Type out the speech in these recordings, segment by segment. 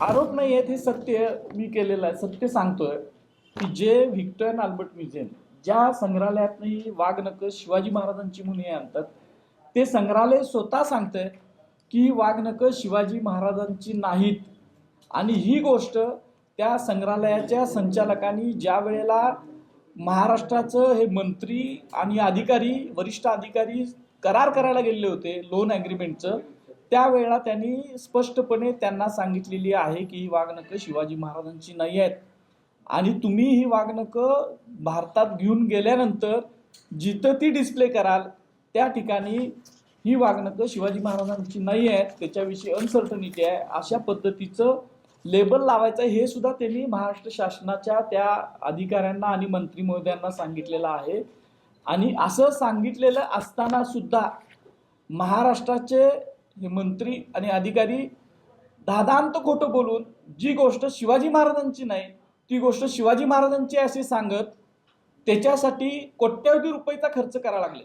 आरोप नाही आहेत हे सत्य मी केलेलं आहे सत्य सांगतोय की जे व्हिक्टर आल्बर्ट अल्बर्ट म्युझियम ज्या संग्रहालयात वाघनखं शिवाजी महाराजांची मुनी हे आणतात ते संग्रहालय स्वतः सांगतंय की वाघनखं शिवाजी महाराजांची नाहीत. आणि ही गोष्ट त्या संग्रहालयाच्या संचालकांनी ज्या वेळेला महाराष्ट्राचं हे मंत्री आणि अधिकारी वरिष्ठ अधिकारी करार करायला गेलेले होते लोन ॲग्रीमेंटचं त्यावेळेला त्यांनी स्पष्टपणे त्यांना सांगितलेली आहे की ही वागणकं शिवाजी महाराजांची नाही आहेत. आणि तुम्ही ही वागणकं भारतात घेऊन गेल्यानंतर जिथं ती डिस्प्ले कराल त्या ठिकाणी ही वागणकं शिवाजी महाराजांची नाही आहेत. त्याच्याविषयी अनसर्टनिटी आहे. अशा पद्धतीचं लेबल लावायचं आहे हे सुद्धा त्यांनी महाराष्ट्र शासनाच्या त्या अधिकाऱ्यांना आणि मंत्री महोदयांना सांगितलेलं आहे. आणि असं सांगितलेलं असताना सुद्धा महाराष्ट्राचे हे मंत्री आणि अधिकारी दादांत खोटं बोलून जी गोष्ट शिवाजी महाराजांची नाही ती गोष्ट शिवाजी महाराजांची असे सांगत त्याच्यासाठी कोट्यवधी रुपयेचा खर्च करावा लागले.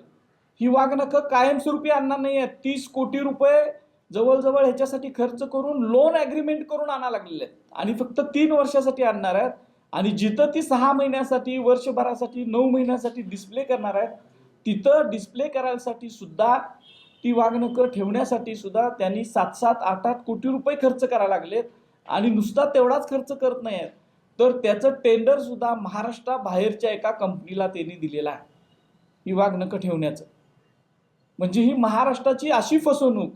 ही वाघनखं कायमस्वरूपी आणणार नाही आहेत. तीस कोटी रुपये जवळजवळ ह्याच्यासाठी खर्च करून लोन ॲग्रीमेंट करून आणा लागलेले आहेत. आणि फक्त तीन वर्षासाठी आणणार आहेत. आणि जिथं ती सहा महिन्यासाठी वर्षभरासाठी नऊ महिन्यासाठी डिस्प्ले करणार आहेत तिथं डिस्प्ले करायसाठी सुद्धा ती वाघनकं ठेवण्यासाठी सुद्धा त्यांनी सात सात आठ आठ कोटी रुपये खर्च करायला लागलेत आणि नुसता तेवढाच खर्च करत नाही आहेत तर त्याचं टेंडर सुद्धा महाराष्ट्राबाहेरच्या एका कंपनीला त्यांनी दिलेलं आहे. ही वाघनकं ठेवण्याचं. म्हणजे ही महाराष्ट्राची अशी फसवणूक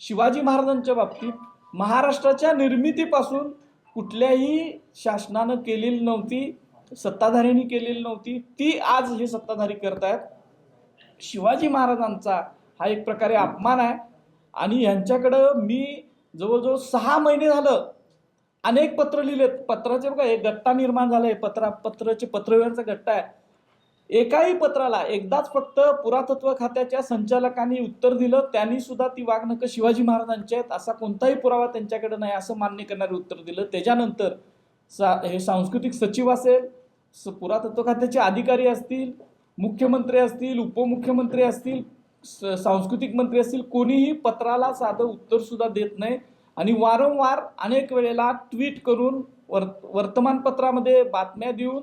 शिवाजी महाराजांच्या बाबतीत महाराष्ट्राच्या निर्मितीपासून कुठल्याही शासनानं केलेली नव्हती सत्ताधाऱ्यांनी केलेली नव्हती ती आज हे सत्ताधारी करतायत. शिवाजी महाराजांचा हा एक प्रकारे अपमान आहे. आणि यांच्याकडं मी जवळजवळ सहा महिने झालं अनेक पत्र लिहिलेत. पत्राचे बघा एक गट्टा निर्माण झालाय पत्रा पत्राचे पत्रव्यवहारचा गट्टा आहे. एकाही पत्राला एकदाच फक्त पुरातत्व खात्याच्या संचालकांनी उत्तर दिलं त्यांनी सुद्धा ती वाघनकं शिवाजी महाराजांची आहेत. असा कोणताही पुरावा त्यांच्याकडे नाही असं मान्य करणारे उत्तर दिलं. त्याच्यानंतर सा हे सांस्कृतिक सचिव असेल स पुरातत्व खात्याचे अधिकारी असतील मुख्यमंत्री असतील उपमुख्यमंत्री असतील सांस्कृतिक मंत्री असतील कोणीही पत्राला साधं उत्तरसुद्धा देत नाही. आणि वारंवार अनेक वेळेला ट्विट करून वर् वर्तमानपत्रामध्ये बातम्या देऊन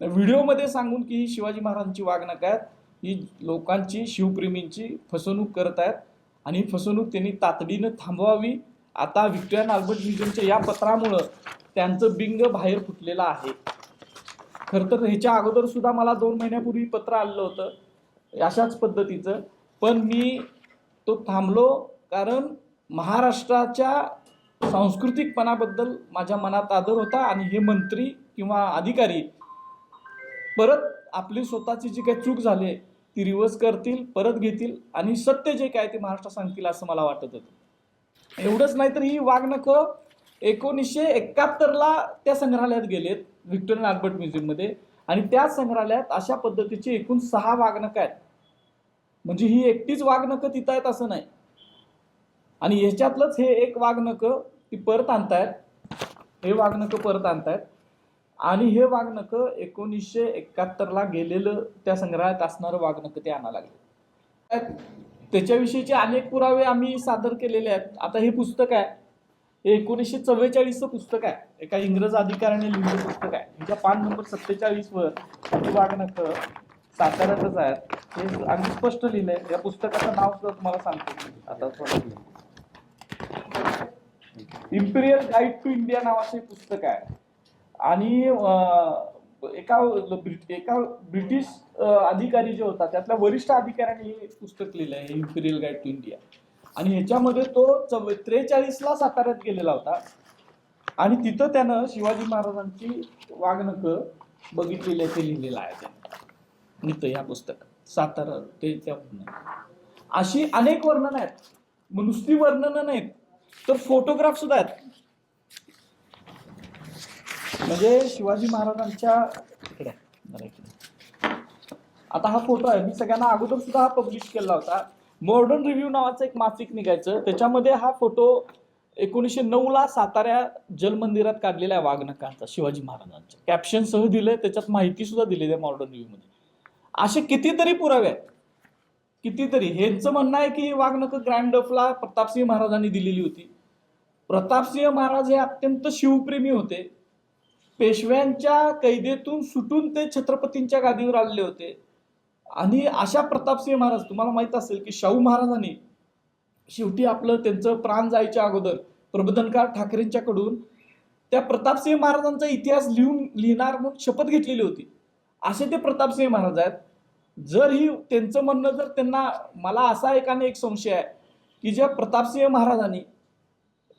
व्हिडिओमध्ये सांगून की ही शिवाजी महाराजांची वागणूक आहेत. ही लोकांची शिवप्रेमींची फसवणूक करत आहेत. आणि ही फसवणूक त्यांनी तातडीनं थांबवावी. आता व्हिक्टोरियन अल्बर्ट म्युझियमच्या या पत्रामुळं त्यांचं बिंग बाहेर फुटलेलं आहे. खरं तर ह्याच्या अगोदर सुद्धा मला दोन महिन्यापूर्वी पत्र आलेलं होतं. अशाच पद्धतीचं. पण मी तो थांबलो कारण महाराष्ट्राच्या सांस्कृतिकपणाबद्दल माझ्या मनात आदर होता आणि हे मंत्री किंवा अधिकारी परत आपली स्वतःची जी काही चूक झाली आहे ती रिव्हर्स करतील परत घेतील आणि सत्य जे काय ते महाराष्ट्र सांगतील असं मला वाटत होतं. एवढंच नाही तर ही वाघनखं एकोणीसशे एकाहत्तरला त्या संग्रहालयात गेलेत व्हिक्टोरियन अल्बर्ट म्युझियममध्ये. आणि त्या संग्रहालयात अशा पद्धतीची एकूण सहा वाघनखं आहेत. म्हणजे ही एकटीच वाघनखं तिथं आहेत असं नाही. आणि ह्याच्यातलंच हे एक वाघनखं ती परत आणतायत. हे वाघनखं परत आणतायत. आणि हे वाघनखं एकोणीसशे एकाहत्तरला गेलेलं त्या संग्रहालयात असणारं वाघनखं ते आणायला लागले. त्याच्याविषयीचे अनेक पुरावे आम्ही सादर केलेले आहेत. आता हे पुस्तक आहे. हे एकोणीसशे चव्वेचाळीसचं पुस्तक आहे. एका इंग्रज अधिकाऱ्याने लिहिलेलं पुस्तक आहे. ह्याच्या पान नंबर सत्तेचाळीसवर ही साताऱ्यातच आहेत. हे आम्ही स्पष्ट लिहिलंय. या पुस्तकाचं नाव सुद्धा तुम्हाला सांगतो आता थोडं इम्पिरियल गाईड टू इंडिया नावाचं पुस्तक आहे. आणि एका ब्रिट- एका ब्रिटिश अधिकारी जे होता त्यातल्या वरिष्ठ अधिकाऱ्यांनी हे पुस्तक लिहिलं आहे इम्पिरियल गाईड टू इंडिया आणि ह्याच्यामध्ये तो चव त्रेचाळीसला साताऱ्यात गेलेला होता. आणि तिथं त्यानं शिवाजी महाराजांची वागणकं बघितलेली आहे ते लिहिलेलं आहे त्यानं ह्या या पुस्तकात सातारा ते त्या अशी अनेक वर्णनं आहेत. मग नुसती वर्णनं नाहीत तर फोटोग्राफ सुद्धा आहेत. म्हणजे शिवाजी महाराजांच्या इकडे आता हा फोटो आहे. मी सगळ्यांना अगोदर सुद्धा हा पब्लिश केला होता. मॉडर्न रिव्ह्यू नावाचं एक मासिक निघायचं. त्याच्यामध्ये हा फोटो एकोणीसशे नऊला साताऱ्या जलमंदिरात काढलेला आहे वाघनकांचा शिवाजी महाराजांचा कॅप्शन सह दिलंय त्याच्यात माहिती सुद्धा दिलेली आहे मॉडर्न रिव्ह्यूमध्ये असे कितीतरी पुरावे आहेत. कितीतरी. ह्यांचं म्हणणं आहे की ही ग्रँडफला ग्रँड प्रतापसिंह महाराजांनी दिलेली होती. प्रतापसिंह महाराज हे अत्यंत शिवप्रेमी होते. पेशव्यांच्या कैदेतून सुटून ते छत्रपतींच्या गादीवर आलेले होते. आणि अशा प्रतापसिंह महाराज तुम्हाला माहीत असेल की शाहू महाराजांनी शेवटी आपलं त्यांचं प्राण जायच्या अगोदर प्रबोधनकार ठाकरेंच्याकडून त्या प्रतापसिंह महाराजांचा इतिहास लिहून लिहिणार म्हणून शपथ घेतलेली होती. असे ते प्रतापसिंह महाराज आहेत. जर ही त्यांचं म्हणणं जर त्यांना मला असा एकाने एक संशय आहे की ज्या प्रतापसिंह महाराजांनी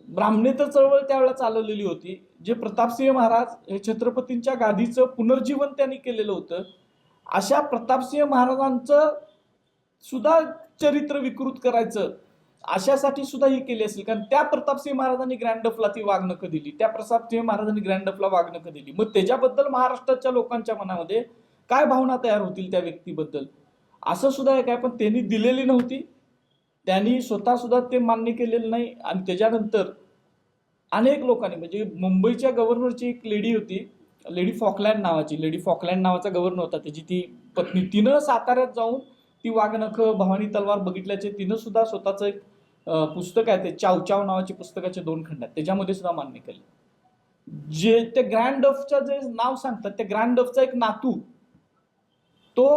ब्राह्मणेतर चळवळ त्यावेळेला चालवलेली होती जे प्रतापसिंह महाराज हे छत्रपतींच्या गादीचं पुनर्जीवन त्यांनी केलेलं होतं अशा प्रतापसिंह महाराजांचं सुद्धा चरित्र विकृत करायचं अशासाठी सुद्धा ही केली असेल. कारण त्या प्रतापसिंह महाराजांनी ग्रँडफला ती वागणकं दिली. त्या प्रतापसिंह महाराजांनी ग्रँडफला वागणकं दिली. मग त्याच्याबद्दल महाराष्ट्राच्या लोकांच्या मनामध्ये काय भावना तयार होतील त्या व्यक्तीबद्दल? असं सुद्धा एक आहे पण त्यांनी दिलेली नव्हती. त्यांनी स्वतःसुद्धा ते मान्य केलेलं नाही. आणि त्याच्यानंतर अनेक लोकांनी म्हणजे मुंबईच्या गव्हर्नरची एक लेडी होती लेडी फॉकलँड नावाची लेडी फॉकलँड नावाचा गव्हर्नर होता. त्याची ती पत्नी तिनं साताऱ्यात जाऊन ती वाघनखं भवानी तलवार बघितल्याचे तिनं सुद्धा स्वतःचं एक पुस्तक आहे ते चाव चाव नावाचे पुस्तकाचे दोन खंड आहेत त्याच्यामध्ये सुद्धा मान्य केले. जे ते ग्रँड डफचं जे नाव सांगतात त्या ग्रँड डफचा एक नातू तो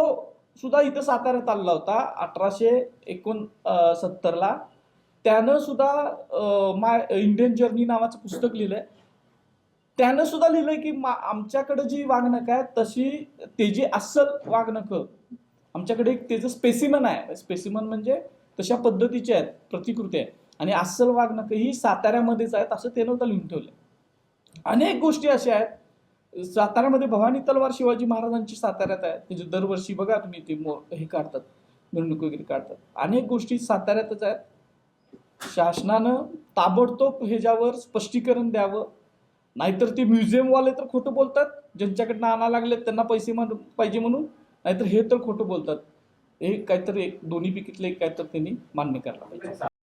सुद्धा इथं साताऱ्यात आलेला होता अठराशे एकोण सत्तरला. त्यानं सुद्धा माय इंडियन जर्नी नावाचं पुस्तक लिहिलंय. त्यानं सुद्धा लिहिलंय की मा आमच्याकडे जी वागणक आहे तशी तेजी अस्सल वागणकं. आमच्याकडे एक त्याचं स्पेसिमन आहे. स्पेसिमन म्हणजे तशा पद्धतीचे आहेत प्रतिकृती आहे. आणि अस्सल वागणकं ही साताऱ्यामध्येच आहेत असं त्यानं होतं लिहून ठेवलं अनेक गोष्टी अशा आहेत साताऱ्यामध्ये भवानी तलवार शिवाजी महाराजांची साताऱ्यात आहे. त्याचे दरवर्षी बघा तुम्ही ते मो हे काढतात मिरवणूक वगैरे काढतात. अनेक गोष्टी साताऱ्यातच आहेत. शासनानं ताबडतोब ह्याच्यावर स्पष्टीकरण द्यावं. नाहीतर ते म्युझियमवाले तर खोटं बोलतात. ज्यांच्याकडनं आणा लागले त्यांना पैसे म्हण- पाहिजे म्हणून. नाहीतर हे तर खोटं बोलतात. हे काहीतरी एक दोन्ही पैकीतलं एक काहीतरी त्यांनी मान्य करायला पाहिजे.